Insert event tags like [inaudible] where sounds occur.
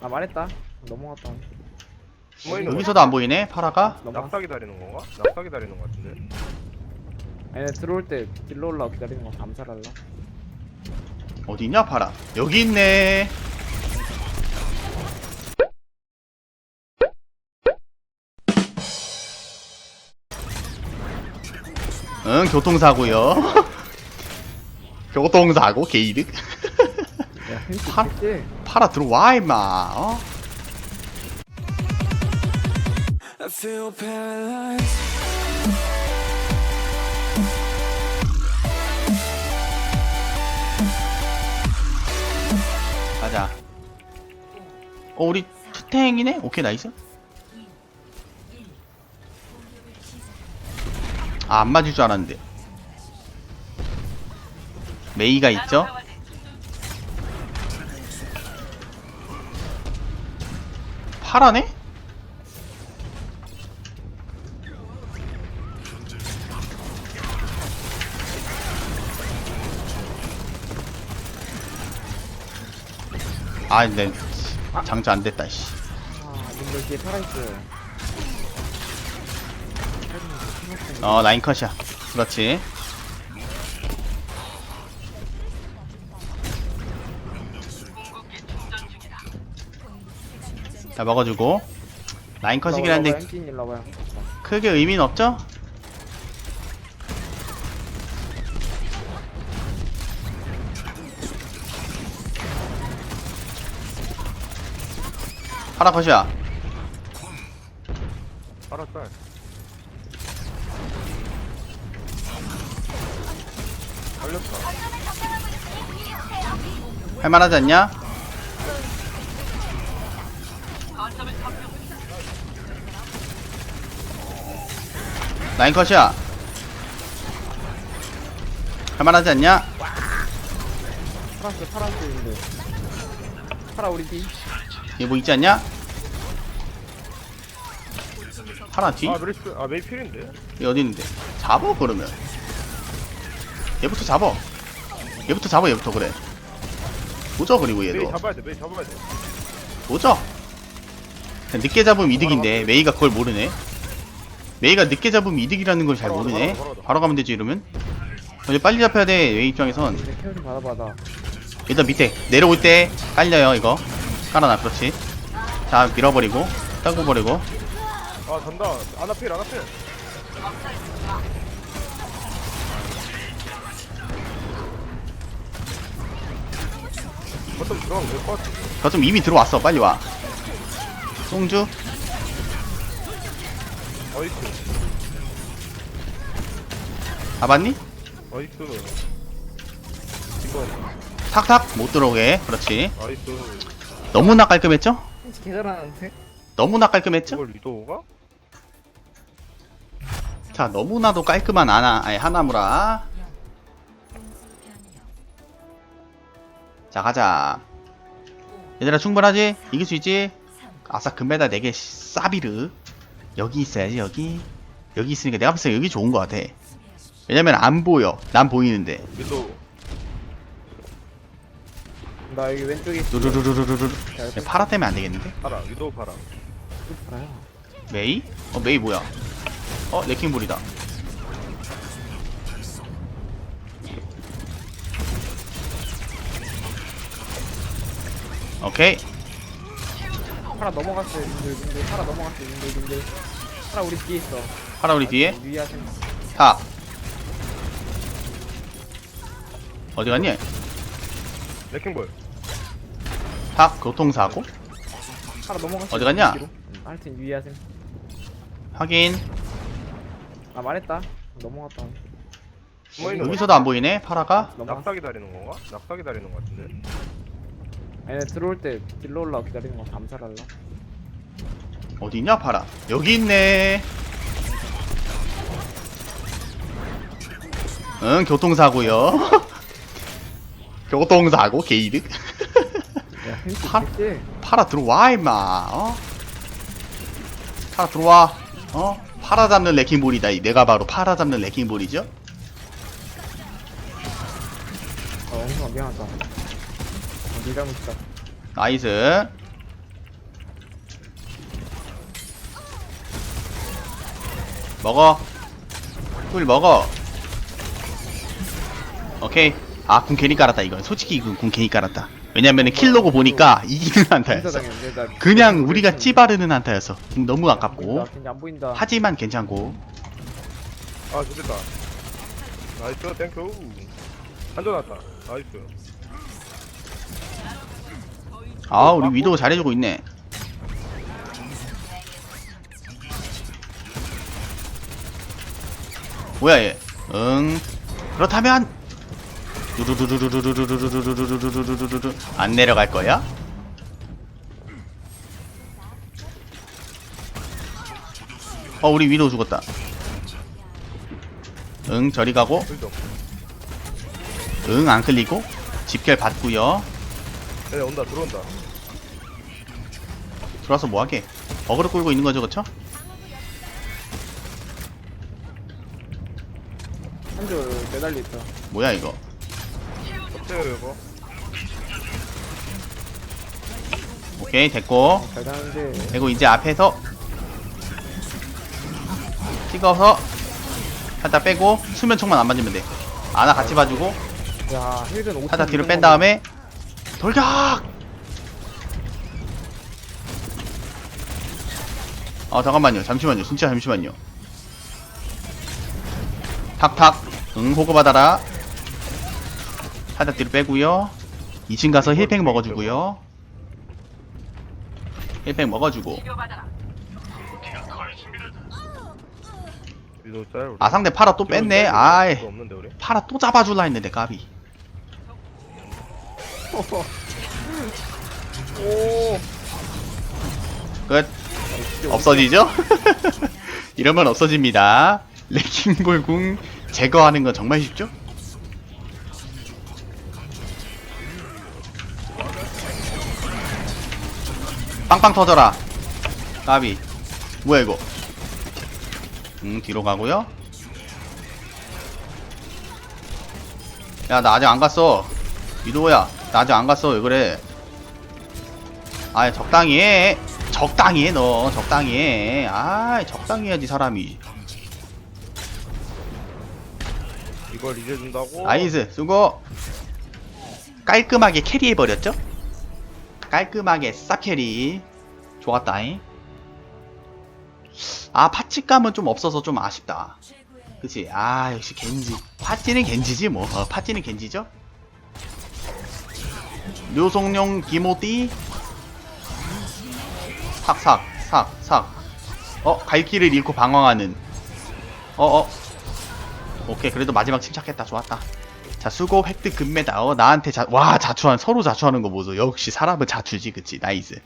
아 말했다. 넘어갔다. 숨어 있는 거 여기서도 안 보이네 파라가? 넘어갔어. 낙사 기다리는 건가? 낙사 기다리는 거 같은데. 아니 들어올 때 딜러 올라와 기다리는 거 감살할라 어디 있냐 파라? 여기 있네. 응 교통사고요. [laughs] 교통사고 게이득. 야 햄스 팔- 있겠지? 파라 들어와 임마 어? 가자 어 우리 투탱이네? 오케이 나이스 아, 안 맞을 줄 알았는데 메이가 있죠? 파라네? 아, 근데 장자 안 됐다, 씨. 아 님들 뒤에 살아있어요 어, 라인 컷이야. 그렇지. 자, 먹어주고. 라인 컷이긴 한데 크게 의미는 없죠? 파라 컷이야. 알았다. 걸렸다. 할만하지 않냐? 라인 컷이야. 할만하지 않냐? 파란색 파란색인데 파라 우리 뒤 얘 뭐 있지 않냐? 파라 뒤? 아 메리스 아 메이필인데. 얘 어디 있는데? 잡어 그러면. 얘부터 잡어. 얘부터 잡어 얘부터 그래. 도저 그리고 메이 얘도 잡아야 돼. 메이 잡아야 돼. 도저. 늦게 잡으면 이득인데 메이가 그걸 모르네. 메이가 늦게 잡으면 이득이라는 걸 잘 모르네. 바로 가면 되지 이러면. 이제 빨리 잡혀야 돼 메이 입장에선. 이제 케어 좀 받아봐다 일단 밑에 내려올 때 깔려요 이거. 깔아놔 그렇지. 자 밀어버리고 따고 버리고. 아 잔다. 아나필 아나필. 어떤 들어가면 될것 같아. 저좀 이미 들어왔어 빨리 와. 송주 어이스 잡았니? 어이스. 이거 탁탁 못 들어오게 그렇지 어이스. 너무나 깔끔했죠? 개잘하는데? 너무나 깔끔했죠? 이걸 리도우가? 자 너무나도 깔끔한 아나 아니 하나무라 자 가자 얘들아 충분하지? 이길 수 있지? 아싸 금메달 4개 싸비르 여기 있어야지 여기 여기 있으니까 내가 봤을 때 여기 좋은 것 같아 왜냐면 안 보여 난 보이는데. 나 여기 왼쪽에 있어 루루루루루루 파라 때문에 안 되겠는데? 파라. 리도우 파라. 메이? 어 메이 뭐야? 어 레킹볼이다 오케이 파라 넘어갔어요 님들 님들 파라 넘어갔어요 님들 님들 파라 우리 뒤에 있어 파라 우리 뒤에 유의하세요 탑 어디 갔니? 레킹볼. 탑 교통사고 파라 넘어갔어요 어디 갔냐? 뒤로. 음, 하여튼 유의하세요 확인 아 말했다 넘어갔다 숨어 있는 거. 여기서도 안 보이네 파라가 넘어갔어 낙사 기다리는 건가? 낙사 기다리는 거 같은데. 아니 들어올 때 딜러 올라와 기다리는 거 감살할라 어디 있냐? 파라. 여기 있네. 응 교통사고요. [laughs] 교통사고 게이득. 파-? 파라 들어와 임마. 어? 파라 들어와. 어? 파라 잡는 레킹볼이다 이. 내가 바로 파라 잡는 레킹볼이죠? 어 엉뚱아 미안하다. 어, 네 잘못이다. 나이스 먹어. 꿀 먹어. 오케이. 아궁 괜히 깔았다 이건. 솔직히 이건 궁 괜히 깔았다. 왜냐면은 킬로고 보니까 이기는 한타였어. 인사당했는데 나 그냥 우리가 찌바르는 한타였어. 궁 너무 나 아깝고. 그냥 안 보인다. 하지만 괜찮고. 아 좋겠다. 나이스 땡큐. 한조 났다. 나이스. 아 우리 위도우 잘해주고 있네 뭐야 얘? 응. 그렇다면 안 내려갈 거야? 어 우리 위로 죽었다. 응 저리 가고. 응 안 클리고 집결 받고요. 네 온다 들어온다. 들어와서 뭐 하게? 버그를 끌고 있는 거죠, 그렇죠? 한줄 매달려 있다. 뭐야 이거? 어때요 이거? 오케이 됐고. 잘 가는데. 그리고 이제 앞에서 찍어서 살짝 빼고 수면총만 안 맞으면 돼. 아나 같이 봐주고. 야 힐은 5 살짝 뒤로 뺀 다음에 돌격! 아 잠깐만요. 잠시만요. 진짜 잠시만요. 탁탁 응 호구 받아라. 살짝 뒤로 빼고요. 2층 가서 힐팩 먹어주고요. 힐팩 먹어주고. 아 상대 파라 또 뺐네. 또 아이. 파라 또 잡아줄라 했는데 까비. 오 [laughs] 끝. 없어지죠? [laughs] 이러면 없어집니다. 레킹볼궁 제거하는 건 정말 쉽죠? 빵빵 터져라. 까비. 뭐야 이거? 음 뒤로 가고요. 야 나 아직 안 갔어. 위도야 나 아직 안 갔어. 왜 그래? 아 적당히 해. 적당히 해너. 적당히 해아 적당히 해야지 사람이 이걸 이제 준다고? 나이스 수고. 깔끔하게 캐리해버렸죠? 깔끔하게 싹 캐리. 좋았다잉. 아 파츠감은 좀 없어서 좀 아쉽다. 그치? 아 역시 겐지. 파찌는 겐지지 뭐. 어, 파찌는 겐지죠? 묘송룡 기모띠. 삭삭 삭삭. 어 갈 길을 잃고 방황하는. 어어 오케이 그래도 마지막 침착했다. 좋았다. 자 수고 획득 금메달. 어 나한테 자, 와 자추한 서로 자추하는 거 보소. 역시 사람은 자추지 그치? 나이스